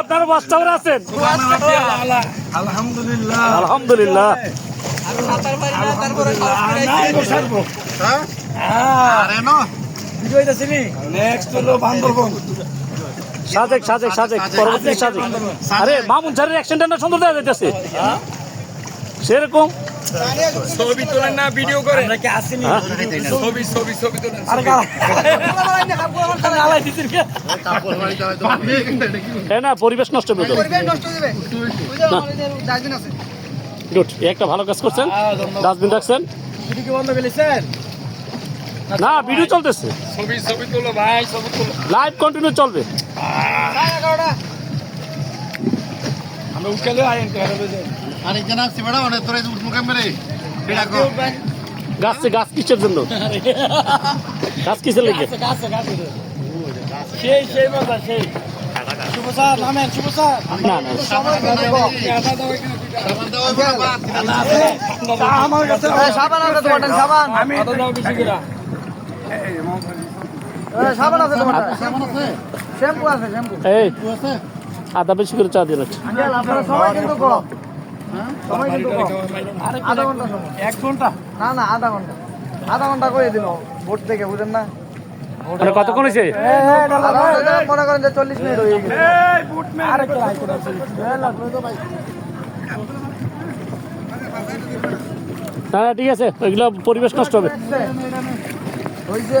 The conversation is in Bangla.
আপনার বাস্তবে আছেন আলহামদুলিল্লাহ আলহামদুলিল্লাহ সুন্দর সেরকম। ছবি তোলেন না ভিডিও করে। আমরা কি আসিনি? হ্যাঁ? ছবি ছবি ছবি তোলেন তাই না পরিবেশ নষ্ট হবে তো গুড একটা ভালো কাজ করছেন। ডাস্টবিন রাখছেন। ভিডিও কি বন্ধ করেছেন না ভিডিও চলতেছে। ছবি ছবি তোলো ভাই ছবি তোলো। লাইভ কন্টিনিউ চলবে। আমরা আইন বুঝে আরেকজন আসছে ম্যাডাম অনেক তোরা উঠবো ক্যামেরে এটা কো গাছ গাছ কিসের জন্য? গাছ কিসের লেগে? সেই সেই মজা সেই। শুভ স্যার নামেন শুভ স্যার না না আমার কাছে সাবান আছে তোমার সাবান। আমি সাবান আছে তোমার শ্যাম্পু আছে শ্যাম্পু। এই আদা বেশি করে চা দিয়ে আপনারা সবাই কিন্তু সময় কিন্তু আধা ঘণ্টা সময়। এক ঘণ্টা? না না আধা ঘণ্টা। আধা ঘণ্টা করে দিল ভোট থেকে বুঝেন না? কতক্ষণ হয়েছে মনে করেন যে চল্লিশ মিনিট হয়ে গেছে। ঠিক আছে ওইগুলো পরিবেশ নষ্ট হবে। হয়েছে